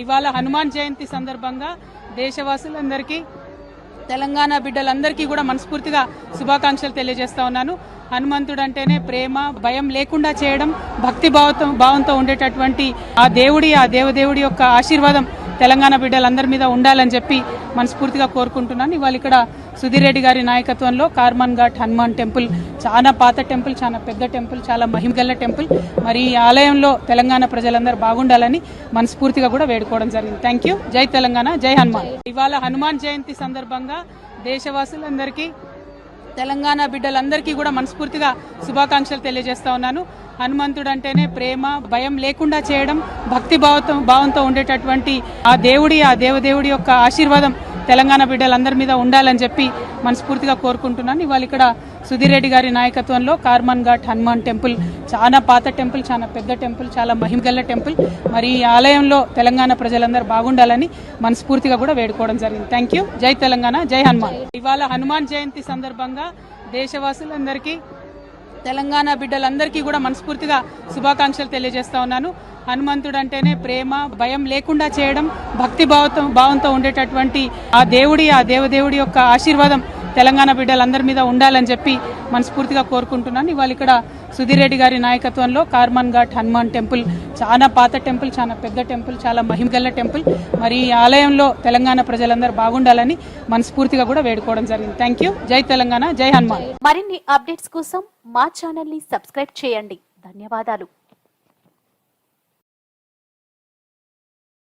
ఇవాళ హనుమాన్ జయంతి సందర్భంగా దేశవాసులందరికీ తెలంగాణ బిడ్డలందరికీ కూడా మనస్ఫూర్తిగా శుభాకాంక్షలు తెలియజేస్తా ఉన్నాను. హనుమంతుడు అంటేనే ప్రేమ భయం లేకుండా చేయడం భక్తి భావంతో భావంతో ఉండేటటువంటి ఆ దేవుడి ఆ దేవదేవుడి యొక్క ఆశీర్వాదం తెలంగాణ బిడ్డలందరి మీద ఉండాలని చెప్పి మనస్ఫూర్తిగా కోరుకుంటున్నాను. ఇవాళ ఇక్కడ సుధీర్ రెడ్డి గారి నాయకత్వంలో కార్మన్ ఘాట్ హనుమాన్ టెంపుల్ చాలా పాత టెంపుల్ చాలా పెద్ద టెంపుల్ చాలా మహిమగల్ల టెంపుల్. మరి ఈ ఆలయంలో తెలంగాణ ప్రజలందరూ బాగుండాలని మనస్ఫూర్తిగా కూడా వేడుకోవడం జరిగింది. థ్యాంక్ యూ జై తెలంగాణ జై హనుమాన్. ఇవాళ హనుమాన్ జయంతి సందర్భంగా దేశవాసులందరికీ తెలంగాణ బిడ్డలందరికీ కూడా మనస్ఫూర్తిగా శుభాకాంక్షలు తెలియజేస్తా ఉన్నాను. హనుమంతుడు అంటేనే ప్రేమ భయం లేకుండా చేయడం భక్తి భావంతో భావంతో ఉండేటటువంటి ఆ దేవుడి ఆ దేవదేవుడి యొక్క ఆశీర్వాదం తెలంగాణ బిడ్డలందరి మీద ఉండాలని చెప్పి మనస్ఫూర్తిగా కోరుకుంటున్నాను. ఇవాళ ఇక్కడ సుధీర్ రెడ్డి గారి నాయకత్వంలో కార్మన్ ఘాట్ హనుమాన్ టెంపుల్ చాలా పాత టెంపుల్ చాలా పెద్ద టెంపుల్ చాలా మహిమగల్ల టెంపుల్. మరి ఈ ఆలయంలో తెలంగాణ ప్రజలందరూ బాగుండాలని మనస్ఫూర్తిగా కూడా వేడుకోవడం జరిగింది. థ్యాంక్ యూ జై తెలంగాణ జై హనుమాన్. ఇవాళ హనుమాన్ జయంతి సందర్భంగా దేశవాసులందరికీ తెలంగాణ బిడ్డలందరికీ కూడా మనస్ఫూర్తిగా శుభాకాంక్షలు తెలియజేస్తా ఉన్నాను. హనుమంతుడు అంటేనే ప్రేమ భయం లేకుండా చేయడం భక్తి భావంతో భావంతో ఉండేటటువంటి ఆ దేవుడి ఆ దేవదేవుడి యొక్క ఆశీర్వాదం తెలంగాణ బిడ్డలందరి మీద ఉండాలని చెప్పి మనస్ఫూర్తిగా కోరుకుంటున్నాను. ఇవాళ ఇక్కడ సుధీర్ రెడ్డి గారి నాయకత్వంలో కార్మన్ ఘాట్ హనుమాన్ టెంపుల్ చాలా పాత టెంపుల్ చాలా పెద్ద టెంపుల్ చాలా మహిమగల్ల టెంపుల్. మరి ఈ ఆలయంలో తెలంగాణ ప్రజలందరూ బాగుండాలని మనస్ఫూర్తిగా కూడా వేడుకోవడం జరిగింది. థ్యాంక్ యూ జై తెలంగాణ జై హనుమాన్. మరిన్ని అప్డేట్స్ కోసం మా ఛానల్ని సబ్స్క్రైబ్ చేయండి. ధన్యవాదాలు.